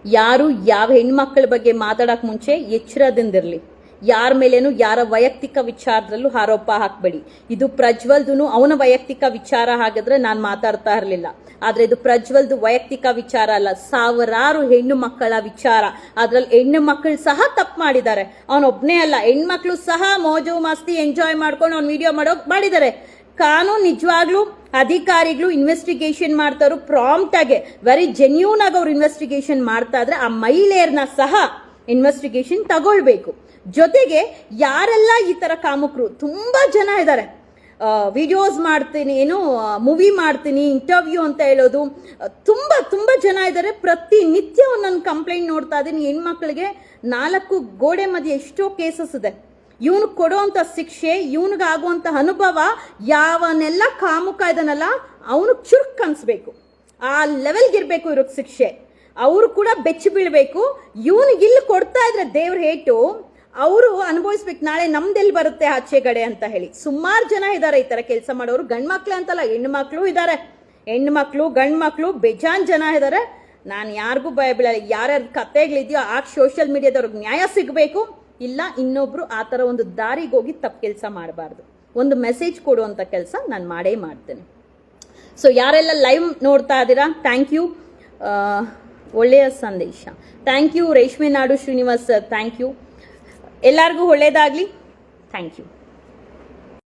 ಯಾರು ಯಾವ ಹೆಣ್ಮಕ್ಳ ಬಗ್ಗೆ ಮಾತಾಡಕ್ ಮುಂಚೆ ಎಚ್ಚರದಿಂದಿರಲಿ. ಯಾರ ಮೇಲೇನು ಯಾರ ವೈಯಕ್ತಿಕ ವಿಚಾರದಲ್ಲೂ ಆರೋಪ ಹಾಕಬೇಡಿ. ಇದು ಪ್ರಜ್ವಲ್ದು ಅವನ ವೈಯಕ್ತಿಕ ವಿಚಾರ ಹಾಗಿದ್ರೆ ನಾನು ಮಾತಾಡ್ತಾ ಇರಲಿಲ್ಲ. ಆದ್ರೆ ಇದು ಪ್ರಜ್ವಲ್ದು ವೈಯಕ್ತಿಕ ವಿಚಾರ ಅಲ್ಲ, ಸಾವಿರಾರು ಹೆಣ್ಣು ಮಕ್ಕಳ ವಿಚಾರ. ಅದ್ರಲ್ಲಿ ಹೆಣ್ಣು ಮಕ್ಕಳು ಸಹ ತಪ್ಪು ಮಾಡಿದ್ದಾರೆ. ಅವನೊಬ್ನೇ ಅಲ್ಲ, ಹೆಣ್ಮಕ್ಳು ಸಹ ಮೋಜು, ಮಸ್ತಿ, ಎಂಜಾಯ್ ಮಾಡ್ಕೊಂಡು ಅವ್ನು ವಿಡಿಯೋ ಮಾಡೋಕೆ ಮಾಡಿದ್ದಾರೆ. ಕಾನೂನು ನಿಜವಾಗ್ಲೂ ಅಧಿಕಾರಿಗಳು ಇನ್ವೆಸ್ಟಿಗೇಷನ್ ಮಾಡ್ತಾರೋ ಪ್ರಾಂಪ್ಟ್ ಆಗಿ ವೆರಿ ಜೆನ್ಯೂನ್ ಆಗಿ ಅವ್ರು ಇನ್ವೆಸ್ಟಿಗೇಷನ್ ಮಾಡ್ತಾ ಇದ್ರೆ ಆ ಮಹಿಳೆಯರನ್ನ ಸಹ ಇನ್ವೆಸ್ಟಿಗೇಷನ್ ತಗೊಳ್ಬೇಕು. ಜೊತೆಗೆ ಯಾರೆಲ್ಲ ಈ ತರ ಕಾಮುಕರು, ತುಂಬಾ ಜನ ಇದ್ದಾರೆ ವಿಡಿಯೋಸ್ ಮಾಡ್ತೀನಿ, ಏನು ಮೂವಿ ಮಾಡ್ತೀನಿ ಇಂಟರ್ವ್ಯೂ ಅಂತ ಹೇಳೋದು ತುಂಬ ತುಂಬ ಜನ ಇದ್ದಾರೆ ಪ್ರತಿನಿತ್ಯ ಒಂದೊಂದು ಕಂಪ್ಲೇಂಟ್ ನೋಡ್ತಾ ಇದ್ದೀನಿ. ಹೆಣ್ಮಕ್ಳಿಗೆ ನಾಲ್ಕು ಗೋಡೆ ಮಧ್ಯೆ ಎಷ್ಟೋ ಕೇಸಸ್ ಇದೆ. ಇವನು ಕೊಡುವಂಥ ಶಿಕ್ಷೆ ಇವನಿಗಾಗುವಂತ ಅನುಭವ, ಯಾವನೆಲ್ಲ ಕಾಮುಕ ಇದನ್ನಲ್ಲ ಅವನು ಚುರುಕ್ ಅನಿಸ್ಬೇಕು. ಆ ಲೆವೆಲ್ಗೆ ಇರಬೇಕು ಇವ್ರಿಗೆ ಶಿಕ್ಷೆ. ಅವರು ಕೂಡ ಬೆಚ್ಚಿ ಬೀಳಬೇಕು. ಇವನಿಗೆ ಇಲ್ಲಿ ಕೊಡ್ತಾ ಇದ್ರೆ ದೇವ್ರ ಹೇಟು, ಅವರು ಅನುಭವಿಸ್ಬೇಕು, ನಾಳೆ ನಮ್ದೆಲ್ಲಿ ಬರುತ್ತೆ ಆಚೆಗಡೆ ಅಂತ ಹೇಳಿ. ಸುಮಾರು ಜನ ಇದ್ದಾರೆ ಈ ತರ ಕೆಲಸ ಮಾಡೋರು. ಗಂಡ್ಮಕ್ಳು ಅಂತಲ್ಲ ಹೆಣ್ಮಕ್ಳು ಇದ್ದಾರೆ ಹೆಣ್ಮಕ್ಳು ಗಂಡ್ಮಕ್ಳು ಬೇಜಾನ್ ಜನ ಇದ್ದಾರೆ ನಾನು ಯಾರಿಗೂ ಭಯ ಬೀಳಲ್ಲ. ಯಾರ್ಯಾರ ಕತೆಗಳಿದೆಯೋ ಆ ಸೋಷಿಯಲ್ ಮೀಡಿಯಾದವ್ರಿಗೆ ನ್ಯಾಯ ಸಿಗಬೇಕು. ಇಲ್ಲ, ಇನ್ನೊಬ್ರು ಆ ಥರ ಒಂದು ದಾರಿಗೆ ಹೋಗಿ ತಪ್ಪು ಕೆಲಸ ಮಾಡಬಾರ್ದು. ಒಂದು ಮೆಸೇಜ್ ಕೊಡುವಂಥ ಕೆಲಸ ನಾನು ಮಾಡೇ ಮಾಡ್ತೇನೆ. ಸೊ ಯಾರೆಲ್ಲ ಲೈವ್ ನೋಡ್ತಾ ಇದ್ದೀರಾ ಥ್ಯಾಂಕ್ ಯು ಒಳ್ಳೆಯ ಸಂದೇಶ. ಥ್ಯಾಂಕ್ ಯು ರೇಷ್ಮೆ ನಾಡು ಶ್ರೀನಿವಾಸ್ ಥ್ಯಾಂಕ್ ಯು ಎಲ್ಲರಿಗೂ ಒಳ್ಳೆಯದಾಗಲಿ ಥ್ಯಾಂಕ್ ಯು